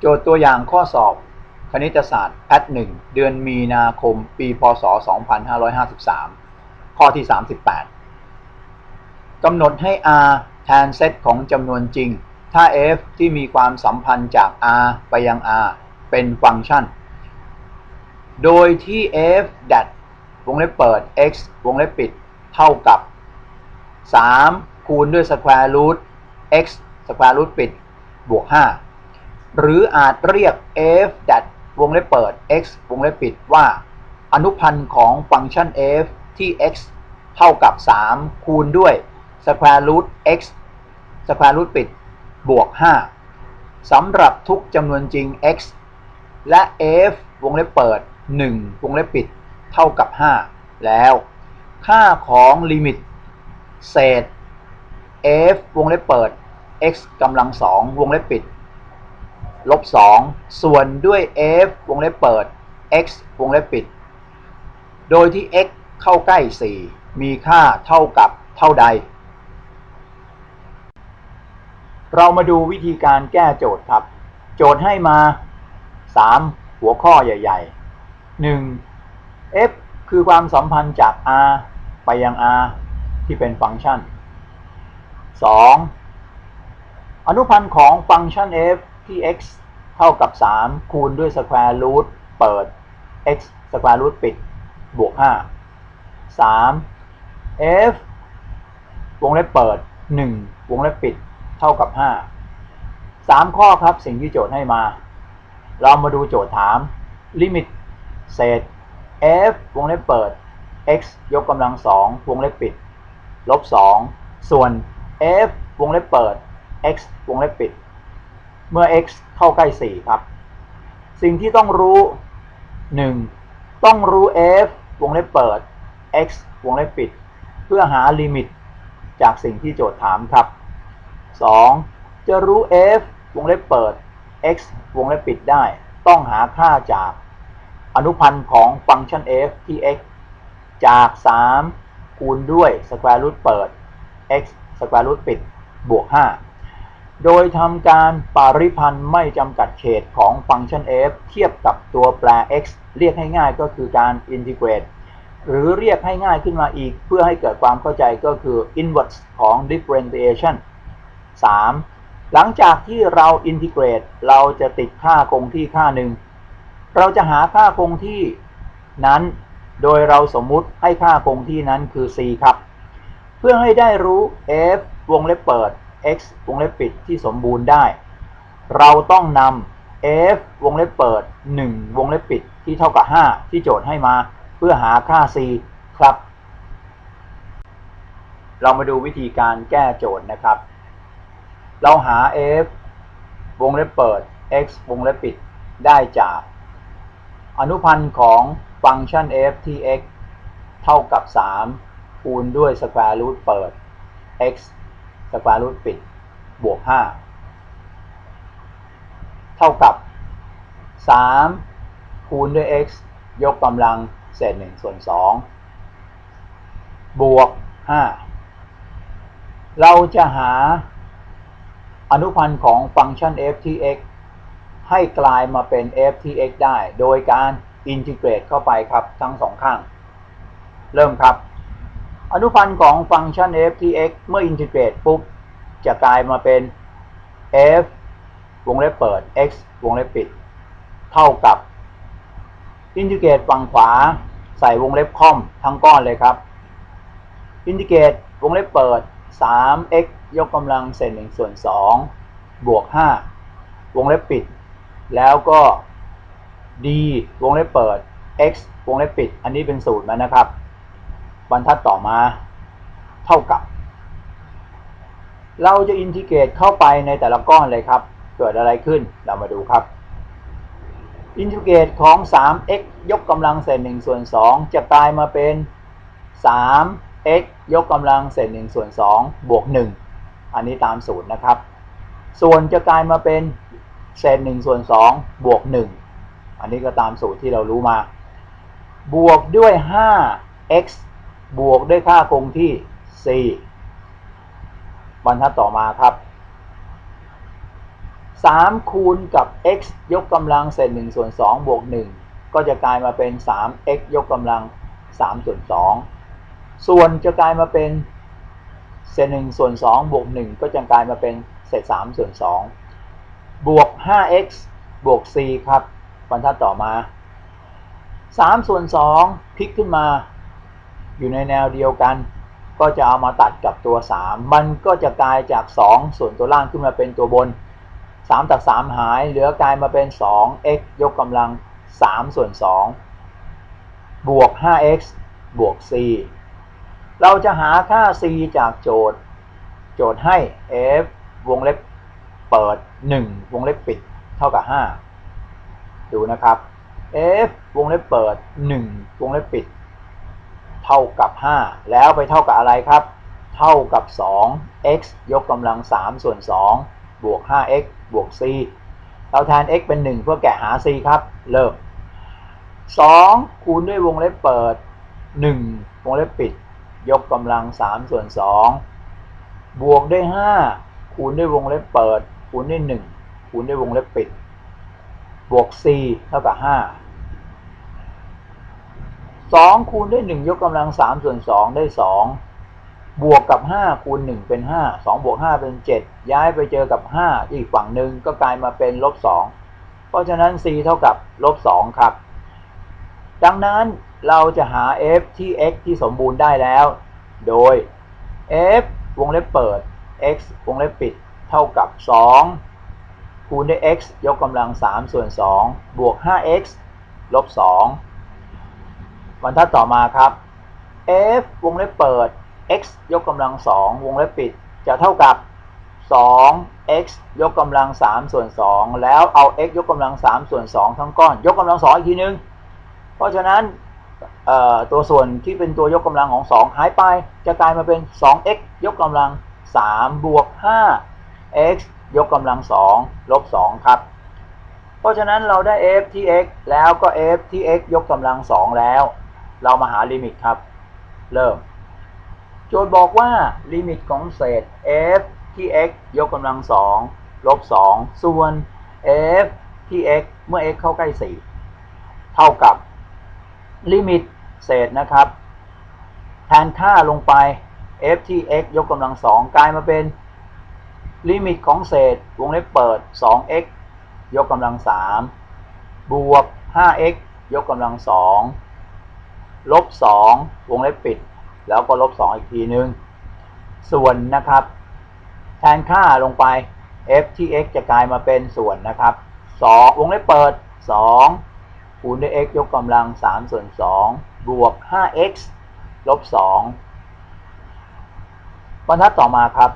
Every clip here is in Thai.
โจทย์ตัวอย่างข้อสอบ คณิตศาสตร์แพทหนึ่งเดือนมีนาคม ปี พศ 2553 ข้อที่ 38กำหนดให้ r แทนเซตของจำนวนจริง ถ้า f ที่มีความสัมพันธ์จาก r ไปยัง r เป็นฟังก์ชัน โดยที่ f dat วงเล็บเปิด x วงเล็บปิด เท่ากับ 3 คูณด้วย square root x square root ปิด บวก 5 หรืออาจเรียก f dat วงเล็บเปิด x วงเล็บปิดว่า อนุพันธ์ของฟังก์ชัน f ที่ x เท่ากับ 3 คูณด้วย square root x square root ปิด บวก 5สำหรับทุกจำนวนจริง x และ f วงเล็บเปิด 1 วงเล็บปิด เท่ากับ 5 แล้ว ค่าของลิมิต เศษ f วงเล็บเปิด x กำลังสองวงเล็บปิด ลบ2ส่วนด้วย f วงเล็บเปิด x วงเล็บปิด โดยที่ x เข้าใกล้ 4 มีค่าเท่ากับเท่าใด เรามาดูวิธีการแก้โจทย์ครับ โจทย์ให้มา 3 หัวข้อใหญ่ ๆ 1. f คือความสัมพันธ์จาก r ไปยัง r ที่เป็นฟังก์ชัน 2. อนุพันธ์ของฟังก์ชัน f ที่ x เท่ากับ 3 คูณด้วย square root เปิด x square root ปิด บวก 5 3. f วงเล็บเปิด 1 วงเล็บปิด เท่ากับ 5 3 ข้อครับสิ่งที่โจทย์ให้มา เรามาดูโจทย์ถาม ลิมิตเศษ f วงเล็บเปิด x ยกกำลัง 2 วงเล็บปิด ลบ 2 ส่วน f วงเล็บเปิด x วงเล็บปิด เมื่อ x เข้าใกล้ 4 ครับ สิ่งที่ต้องรู้ 1. ต้องรู้ f วงเล็บเปิด x วงเล็บปิด เพื่อหาลิมิตจากสิ่งที่โจทย์ถามครับ 2. จะรู้ f วงเล็บเปิด x วงเล็บปิดได้ ต้องหาค่าจากอนุพันธ์ของฟังก์ชัน f ที่ x จาก 3 คูณด้วย square root เปิด x square root ปิด บวก 5 โดยทำการปริพันธ์ไม่จำกัดเขตของฟังก์ชัน f เทียบกับตัวแปร x เรียกให้ง่ายก็คือการอินทิเกรตหรือเรียกให้ง่ายขึ้นมาอีกเพื่อให้เกิดความเข้าใจก็คือ inverse ของ differentiation 3. หลังจากที่เราอินทิเกรตเราจะติดค่าคงที่ค่าหนึ่ง เราจะหาค่าคงที่นั้น โดยเราสมมุติให้ค่าคงที่นั้นคือ c ครับ เพื่อให้ได้รู้ f วงเล็บเปิด x วงเล็บปิดที่สมบูรณ์ได้ เราต้องนำ f วงเล็บเปิด 1 วงเล็บปิดที่เท่ากับ 5 ที่โจทย์ให้มา เพื่อหาค่า c ครับ เรามาดูวิธีการแก้โจทย์นะครับ เราหา f วงเล็บเปิด x วงเล็บปิดได้จาก อนุพันธ์ของฟังก์ชัน f ที่ x เท่ากับ 3 คูณด้วย square root เปิด x square root ปิดบวก 5 เท่ากับ 3 คูณด้วย x ยกกำลังเศษ1ส่วน 2 บวก 5 เราจะหาอนุพันธ์ของฟังก์ชัน f ที่ x ให้กลายมาเป็น f ที่ x ได้ โดยการอินทิเกรตเข้าไปครับทั้งสองข้าง เริ่มครับ อนุพันธ์ของฟังก์ชัน f ที่ x เมื่ออินทิเกรตปุ๊บ จะกลายมาเป็น f วงเล็บเปิด x วงเล็บปิด เท่ากับ อินทิเกรตฝั่งขวาใส่วงเล็บค่อมทั้งก้อนเลยครับ อินทิเกรตวงเล็บเปิด 3x ยกกำลังเศษ1ส่วน2บวก 5 วงเล็บปิด แล้วก็ d วงเล็บเปิด x วงเล็บปิด อันนี้เป็นสูตรมานะครับ บรรทัดต่อมาเท่ากับ เราจะอินทิเกรตเข้าไปในแต่ละก้อนเลยครับ เกิดอะไรขึ้นเรามาดูครับ อินทิเกรตของ 3x ยกกำลังเศษ1ส่วน 2 จะกลายมาเป็น 3x ยกกำลังเศษ1ส่วน 2 บวก 1 อันนี้ตามสูตรนะครับ ส่วนจะกลายมาเป็นเศษ1ส่วน 2 บวก 1 อันนี้ก็ตามสูตรที่เรารู้มา บวกด้วย 5x บวกด้วยค่าคงที่ c บรรทัดต่อมาครับ 3 คูณกับ x ยกกำลังเศษ1ส่วน2บวก 1 ก็จะกลายมาเป็น 3x ยกกำลัง3ส่วน2ส่วนจะกลายมาเป็นเศษ1ส่วน2บวก 1 ก็จะกลายมาเป็นเศษ3ส่วน2บวก 5x บวก c ครับ บรรทัดต่อมา3ส่วน2พลิกขึ้นมา อยู่ในแนวเดียวกัน ก็จะเอามาตัดกับตัว 3 มันก็จะกลายจาก 2 ส่วนตัวล่างขึ้นมาเป็นตัวบน 3 ตัด 3 หาย เหลือกลายมาเป็น 2x ยกกำลัง 3 ส่วน 2 บวก 5x บวก c เราจะหาค่า c จากโจทย์ โจทย์ให้ f วงเล็บเปิด 1 วงเล็บปิด เท่ากับ 5 ดูนะครับ f วงเล็บเปิด 1 วงเล็บปิด เท่ากับ 5 แล้วไปเท่ากับอะไรครับ เท่ากับ 2 x ยกกำลัง 3 ส่วน 2 บวก 5x บวก c เราแทน x เป็น 1 เพื่อแกะหา c ครับ เริ่ม 2 คูณด้วยวงเล็บเปิด 1 วงเล็บปิด ยกกำลัง 3 ส่วน 2 บวกด้วย 5 คูณด้วยวงเล็บเปิด คูณด้วย 1 คูณด้วยวงเล็บปิด บวก c เท่ากับ 5 2 คูณด้วย 1 ยกกำลัง 3 ส่วน 2 ได้ 2 บวกกับ 5 คูณ 1 เป็น 5 2 บวก 5 เป็น 7 ย้ายไปเจอกับ 5 อีกฝั่งหนึ่งก็กลายมาเป็นลบ 2 เพราะฉะนั้น c เท่ากับลบ 2 ครับ ดังนั้นเราจะหา f ที่ x ที่สมบูรณ์ได้แล้ว โดย f วงเล็บเปิด x วงเล็บปิด เท่ากับ 2 คูณด้วย x ยกกำลัง 3 ส่วน 2 บวก 5x ลบ 2 บรรทัดต่อมาครับ f วงเล็บเปิด x ยกกำลัง2วงเล็บปิด จะเท่ากับ 2x ยกกำลัง3ส่วน 2 แล้วเอา x ยกกำลัง3ส่วน 2 ทั้งก้อน ยกกำลัง2อีกทีนึง เพราะฉะนั้นตัวส่วนที่เป็นตัวยกกำลังของ 2 หายไป จะกลายมาเป็น 2x ยกกำลัง 3 บวก 5x ยกกำลัง 2 ลบ 2 ครับ เพราะฉะนั้นเราได้ f ที่ x แล้วก็ f ที่ x ยกกำลัง 2 แล้ว เรามาหาลิมิตครับ เริ่ม โจทย์บอกว่าลิมิตของเศษ f ที่ x ยกกำลัง2ลบ2ส่วน f ที่ x เมื่อ x เข้าใกล้ 4 เท่ากับลิมิตเศษนะครับ แทนค่าลงไป f ที่ x ยกกำลัง2กลายมาเป็นลิมิตของเศษวงเล็บเปิด 2x ยกกำลัง3บวก 5x ยกกำลัง2 ลบ2วงเล็บปิด แล้วก็ลบ 2 อีกทีนึง ส่วนนะครับ แทนค่าลงไป f ที่ x จะกลายมาเป็นส่วนนะครับ2วงเล็บเปิด 2 คูณด้วย x ยกกำลัง 3 ส่วน 2 บวก 5x ลบ 2 บรรทัดต่อมาครับ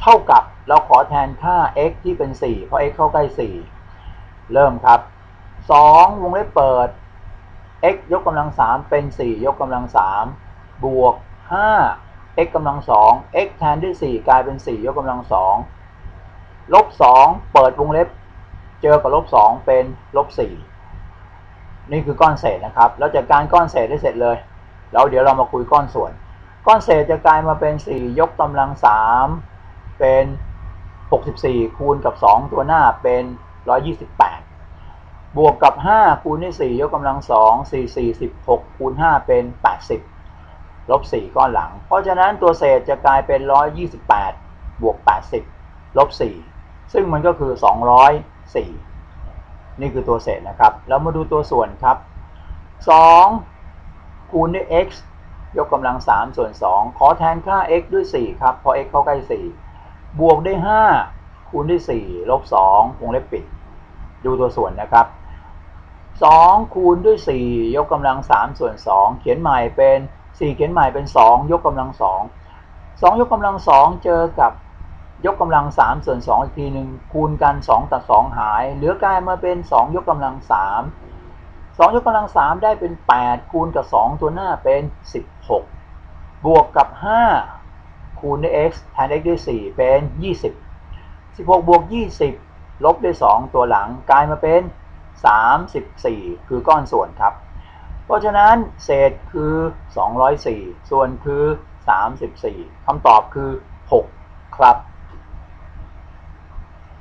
เท่ากับเราขอแทนค่า x ที่เป็น 4 เพราะ x เข้าใกล้ 4 เริ่มครับ 2 วงเล็บเปิด x ยกกำลัง3เป็น 4 ยกกำลัง3บวก 5 x กำลัง2 x แทนด้วย 4 กลายเป็น 4 ยกกำลัง2ลบ 2 เปิดวงเล็บ เจอกับลบ 2 เป็นลบ 4 นี่คือก้อนเศษนะครับ เราจัดการก้อนเศษได้เสร็จเลย แล้วเดี๋ยวเรามาคุยก้อนส่วน ก้อนเศษจะกลายมาเป็น 4 ยกกำลัง3เป็น 64 คูณกับ 2 ตัวหน้าเป็น 128 บวกกับ 5 คูณด้วย4ยกกำลัง 2 4 4 16 คูณ 5 เป็น 80 ลบ 4 ก้อนหลัง เพราะฉะนั้นตัวเศษจะกลายเป็น 128 บวก 80 ลบ 4 ซึ่งมันก็คือ 204 นี่คือตัวเศษนะครับ แล้วมาดูตัวส่วนครับ 2 คูณด้วย x ยกกำลัง 3 ส่วน 2 ขอแทนค่า x ด้วย 4 ครับ เพราะ x เข้าใกล้ 4 บวกด้วย 5 คูณด้วย 4 ลบ 2 วงเล็บปิด ดูตัวส่วนนะครับ 2 คูณด้วย 4 ยกกำลัง 3 ส่วน 2 เขียนใหม่เป็น 4 เขียนใหม่เป็น 2 ยกกำลัง 2 2 ยกกำลัง 2 เจอกับยกกำลัง 3 ส่วน 2 อีกทีหนึ่งคูณกัน 2 ตัด 2 หาย เหลือกลายมาเป็น 2 ยกกำลัง 3 2 ยกกำลัง 3 ได้เป็น 8 คูณกับ 2 ตัวหน้าเป็น 16 บวกกับ 5 คูณด้วย x แทน x ด้วย 4 เป็น 20 16 บวก 20 ลบด้วย 2 ตัวหลังกลายมาเป็น 34 คือก้อนส่วนครับ เพราะฉะนั้นเศษคือ 204 ส่วนคือ 34คำตอบคือ 6 ครับ